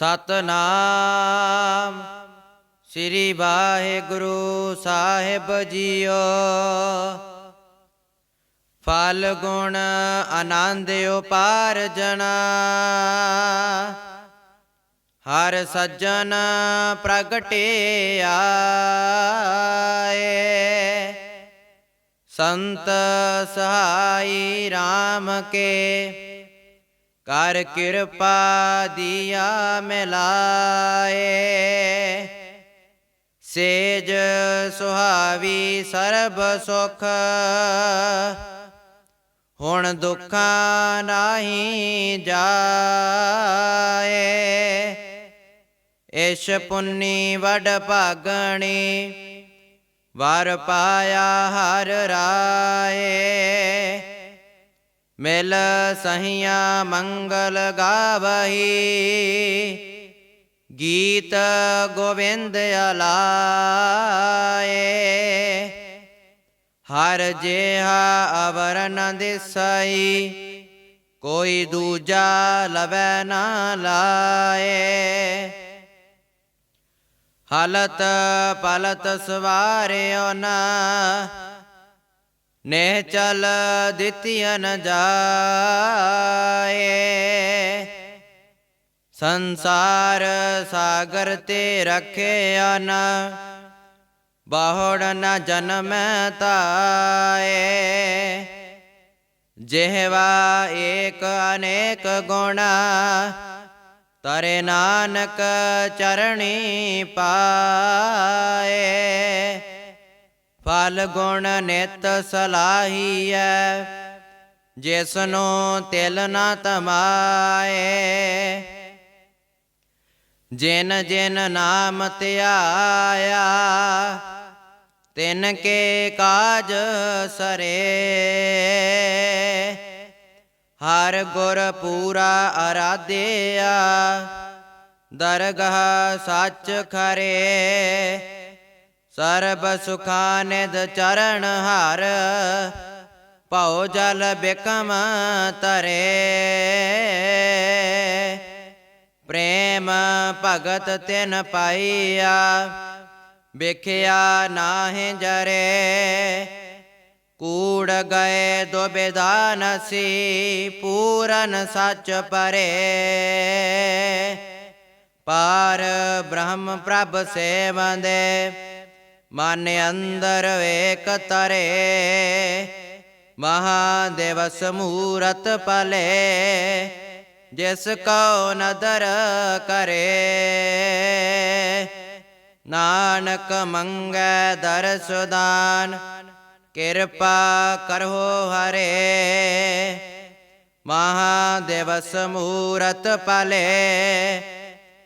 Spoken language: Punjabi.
ਸਤਨਾਮ। ਸ੍ਰੀ ਵਾਹਿਗੁਰੂ ਸਾਹਿਬ ਜੀਓ। ਫਲ ਗੁਣ ਆਨੰਦ ਉਪਾਰ ਹਰ ਸੱਜਣ ਪ੍ਰਗਟੇ ਆਏ। ਸੰਤ ਸਹਾਈ RAM ਕੇ ਕਰ ਕਿਰਪਾ ਦੀਆ ਮਿਲਾਏ। ਸੇਜ ਸੁਹਾਵੀ ਸਰਬ ਸੁਖ। ਹੁਣ ਦੁੱਖਾਂ ਨਾਹੀ ਜਾਏ। ਇਸ਼ ਪੁੰਨੀ ਵਡ ਭਾਗਣੀ, ਵਰ ਪਾਇਆ ਹਰ ਰਾਏ। ਮਿਲ ਸਹੀਆਂ ਮੰਗਲ ਗਾਵਹੀ। ਗੀਤ ਗੋਬਿੰਦ ਅਲਾਏ। ਹਰ ਜਿਹਾ ਅਵਰ ਨ ਦਿਸਈ, ਕੋਈ ਦੂਜਾ ਲਵੈ ਨਾ ਲਾਏ। ਹਲਤ ਪਲਤ ਸਵਾਰਿਓ ਨਾ ਨੇ ਚਲ ਦਿੱਤੀਆਂ ਨ ਜਾਏ। ਸੰਸਾਰ ਸਾਗਰ ਤੇ ਰਖਿਆ ਨ, ਬਾਹੜ ਨ ਜਨਮ ਤਾਏ। ਜਿਹਵਾ ਏਕ ਅਨੇਕ ਗੁਣਾ, ਤਰੇ ਨਾਨਕ ਚਰਣੀ ਪਾਏ। ਫਲ ਗੁਣ ਨਿਤ ਸਲਾਹੀਐ, ਜਿਸਨੂੰ ਤਿਲ ਨਾ ਤਮਾਏ। ਜਿਨ ਜਿਨ ਨਾਮ ਧਿਆਇਆ, ਤਿਨ ਕੇ ਕਾਜ ਸਰੇ। ਹਰ ਗੁਰ ਪੂਰਾ ਅਰਾਧਿਆ, ਦਰਗਾਹ ਸੱਚ ਖਰੇ। ਸਰਬ ਸੁਖਾਨਿਦ ਚਰਨ ਹਾਰ, ਭਉ ਜਲ ਬਿਕਮ ਤਰੇ ਪ੍ਰੇਮ ਭਗਤ ਤਿਨ ਪਾਈਆ ਵੇਖਿਆ ਨਾਹਿ ਜਰੇ। ਕੂੜ ਗਏ ਦੋ ਸੀ ਪੂਰਨ ਸੱਚ ਪਰੇ। ਪਾਰ ਬ੍ਰਹਮ ਪ੍ਰਭ ਸੇਵੰਦੇ ਮਨ ਅੰਦਰ ਵੇਕ ਤਰੇ, ਮਹਾਦੇਵ ਸਮੂਰਤ ਪਲੇ, ਜਿਸ ਕੋ ਨਦਰ ਕਰੇ। ਨਾਨਕ ਮੰਗੈ ਦਰਸ ਦਾਨ, ਕਿਰਪਾ ਕਰੋ ਹਰੇ। ਮਹਾਦੇਵ ਸਮੂਰਤ ਪਲੇ